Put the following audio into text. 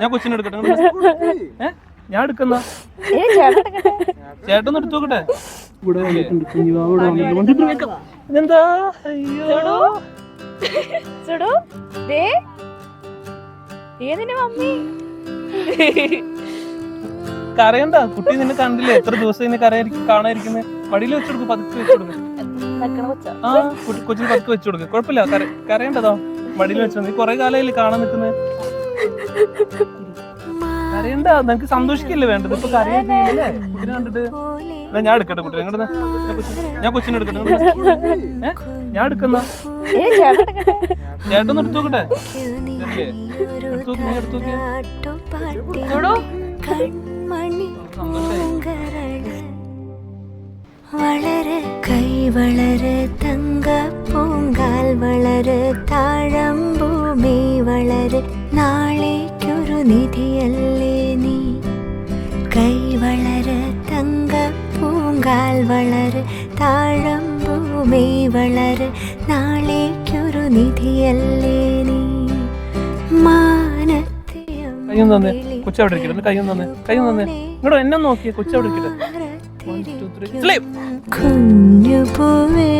ഞാൻ കൊച്ചിനെ എടുക്കട്ടെ? ഞാൻ എടുക്കുന്ന? ഏ ചേട്ടൻ എടുക്കട്ടെ. ചേട്ടൻ എടുത്തു നോക്കട്ടെ. ഇതെന്താ? അയ്യോ. ദേ. ഏതിന്റെ മമ്മി. കരയണ്ട. കുട്ടി നിന്നെ കണ്ടില്ലേ? എത്ര ദിവസം നിന്നെ കരയായിരിക്കും കാണാതിരിക്കുന്നത് മടിയിൽ വെച്ചു കൊടുക്കും പതുക്കെ വെച്ചു കൊടുക്കും. നക്കണ കൊച്ച. ആ കുട്ടി- കൊച്ചിന് പതുക്കെ വെച്ചു കൊടുക്കും. കുഴപ്പമില്ല. കര കരയണ്ടതോ. മടിയിൽ വെച്ചോ നീ കൊറേ കാലമായില്ലേ കാണാൻ നിൽക്കുന്നത് കരയണ്ട നിനക്ക് സന്തോഷിക്കല്ലേ വേണ്ടത്? ഇപ്പൊ കരയല്ലേ കുട്ടിനെ കണ്ടിട്ട്? എന്നാ ഞാൻ എടുക്കട്ടെ കുട്ടി എങ്ങനെ ഞാൻ കൊച്ചിനെ എടുക്കട്ടെ ഞാൻ എടുക്കുന്ന ചേട്ടൻ എടുത്തു നോക്കട്ടെ? എടുത്തു നോക്ക്, എടുത്തു നോക്കിയേ. സുഡു കൈ വളരെ തങ്ക പൂങ്കാൽ വളരെ താഴമ്പൂമി വളര് നാളേക്കൊരു നിധിയല്ലേ നീ? കൈ വളര് തങ്ക പൂങ്കാൽ വളര് താഴമ്പൂമി വളര് നാളേക്കൊരു നിധിയല്ലേ നീ? മാനത്തെ കയ്യൊന്ന് തന്നെ കൊച്ചവിടെ ഇരിക്കട്ടെ കയ്യൊന്ന് തന്നെ കയ്യൊന്ന് തന്നെ. ഇങ്ങോട്ട് എന്നെ നോക്കിയേ കൊച്ചവിടെ ഇരിക്കട്ടെ. കുഞ്ഞു പൂവേ